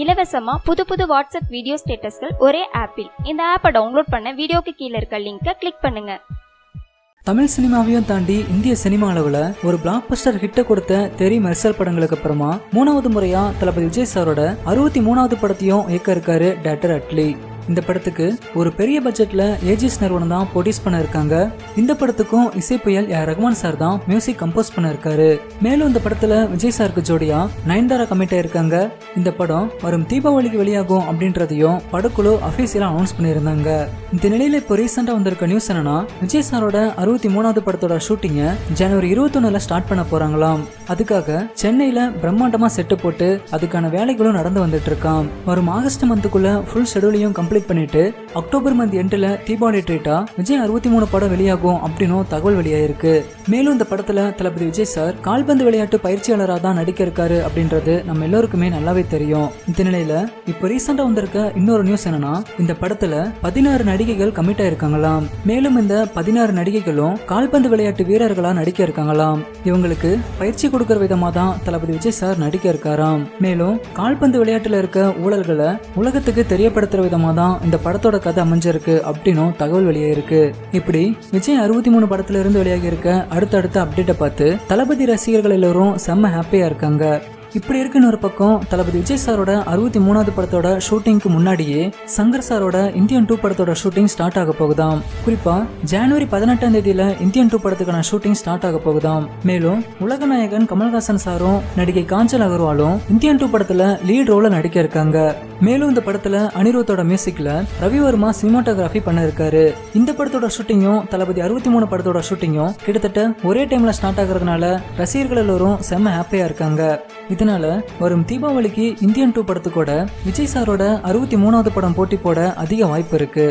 இலவசமா புது புது வாட்ஸ்அப் வீடியோ ஸ்டேட்டஸ்கள் ஒரே ஆப்பில். இந்த ஆப்பை டவுன்லோட் பண்ண வீடியோக்கு கீழே இருக்க லிங்கை கிளிக் பண்ணுங்க. தமிழ் சினிமாவையும் தாண்டி இந்திய சினிமா அளவுல ஒரு பிளாக் பஸ்டர் ஹிட்ட கொடுத்த தெரி மெர்சல் படங்களுக்கு அப்புறமா மூணாவது முறையா தளபதி விஜய் சாரோட அறுபத்தி மூணாவது படத்தையும் இயக்க இருக்காரு டேட்டர் அட்லி. இந்த படத்துக்கு ஒரு பெரிய பட்ஜெட்ல ஏஜிஎஸ் நிறுவனம் தான் ப்ரொடியூஸ் பண்ணிருக்காங்க. இந்த படத்துக்கும் இசை புயல் ஏ. ரகுமான் சார் தான் மியூசிக் கம்போஸ் பண்ணிருக்காரு. மேலும் இந்த படத்துல விஜய் சாருக்கு ஜோடியா நயன்தாரா கமிட் ஆயிருக்காங்க. இந்த படம் வரும் தீபாவளிக்கு வெளியாகும் அப்படின்றதையும் படக்குழு அபிஷியலா அனௌன்ஸ் பண்ணியிருந்தாங்க. இந்த நிலையில இப்போ ரீசெண்டா வந்திருக்க நியூஸ் என்னன்னா விஜய் சாரோட அறுபத்தி மூணாவது படத்தோட ஷூட்டிங்கை ஜனவரி இருபத்தொன்னுல ஸ்டார்ட் பண்ண போறாங்களாம். அதுக்காக சென்னையில பிரம்மாண்டமா செட்டு போட்டு அதுக்கான வேலைகளும் நடந்து வந்துட்டு இருக்கான் வரும் ஆகஸ்ட் மந்த்துக்குள்ள ஃபுல் ஷெடியூலையும் கம்ப்ளீட் பண்ணிட்டு அக்டோபர் மந்த் எண்டில் தீபாவளி ட்ரீட்டா விஜய் அறுபத்தி மூணு படம் வெளியாகும் அப்படின்னும் தகவல் வெளியாயிருக்கு. மேலும் இந்த படத்துல தளபதி விஜய் சார் கால்பந்து விளையாட்டு பயிற்சியாளராக தான் நடிக்க இருக்காரு அப்படின்றது நம்ம எல்லோருக்குமே நல்லாவே தெரியும். இந்த நிலையில இப்போ ரீசெண்டா வந்திருக்க இன்னொரு நியூஸ் என்னன்னா இந்த படத்துல பதினாறு நடிகைகள் கமிட் ஆயிருக்காங்களாம். மேலும் இந்த பதினாறு நடிகைகளும் கால்பந்து விளையாட்டு வீரர்களா நடிக்க இருக்காங்களாம். இவங்களுக்கு பயிற்சி கொடுக்கற விதமா தான் தளபதி விஜய் சார் நடிக்க இருக்காராம். மேலும் கால்பந்து விளையாட்டுல இருக்க ஊழல்களை உலகத்துக்கு தெரியப்படுத்துற விதமா தான் இந்த படத்தோட கதை அமைஞ்சிருக்கு அப்படின்னும் தகவல் வெளியாயிருக்கு இப்படி விஜய் அறுபத்தி மூணு படத்துல இருந்து வெளியாகி இருக்க அடுத்தடுத்த அப்டேட்டை பார்த்து தளபதி ரசிகர்கள் எல்லாரும் செம்ம ஹாப்பியா இருக்காங்க. இப்படி இருக்குன்னு ஒரு பக்கம் தளபதி விஜய் சாரோட அறுபத்தி மூணாவது படத்தோட ஷூட்டிங்க்கு முன்னாடியே சங்கர் சாரோட இந்தியன் டூ படத்தோட ஷூட்டிங் ஸ்டார்ட் ஆக போகுதாம். குறிப்பா ஜனவரி பதினெட்டாம் தேதியில இந்தியன் டூ படத்துக்கான ஷூட்டிங் ஸ்டார்ட் ஆக போகுதாம். மேலும் உலக நாயகன் கமல்ஹாசன் சாரும் நடிகை காஞ்சல் அகர்வாலும் இந்தியன் டூ படத்துல லீட் ரோல நடிக்க இருக்காங்க. மேலும் இந்த படத்துல அனிருத்தோட மியூசிக்ல ரவிவர்மா சினிமாட்டோகிராஃபி பண்ண இருக்காரு இந்த படத்தோட ஷூட்டிங்கும் தளபதி அறுபத்தி மூணு படத்தோட ஷூட்டிங்கும் கிட்டத்தட்ட ஒரே டைம்ல ஸ்டார்ட் ஆகுறதுனால ரசிகர்கள் எல்லோரும் செம்ம ஹாப்பியா இருக்காங்க. இதனால வரும் தீபாவளிக்கு இந்தியன் டூ படத்துக்கூட விஜய் சாரோட அறுபத்தி மூணாவது படம் போட்டி போட அதிக வாய்ப்பு இருக்கு.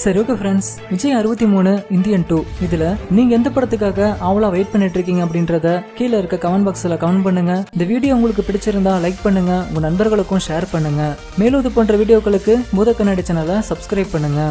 சரி ஓகே ஃப்ரெண்ட்ஸ் விஜய் அறுபத்தி மூணு இந்தியன் டூ. இதுல நீங்க எந்த படத்துக்காக அவ்வளோ வெயிட் பண்ணிட்டு இருக்கீங்க அப்படின்றத கீழே இருக்க கமெண்ட் பாக்ஸ்ல கமெண்ட் பண்ணுங்க. இந்த வீடியோ உங்களுக்கு பிடிச்சிருந்தா லைக் பண்ணுங்க. உங்க நண்பர்களுக்கும் ஷேர் பண்ணுங்க. மேலும் இது போன்ற வீடியோக்களுக்கு பூத கண்ணாடி சேனலை சப்ஸ்கிரைப் பண்ணுங்க.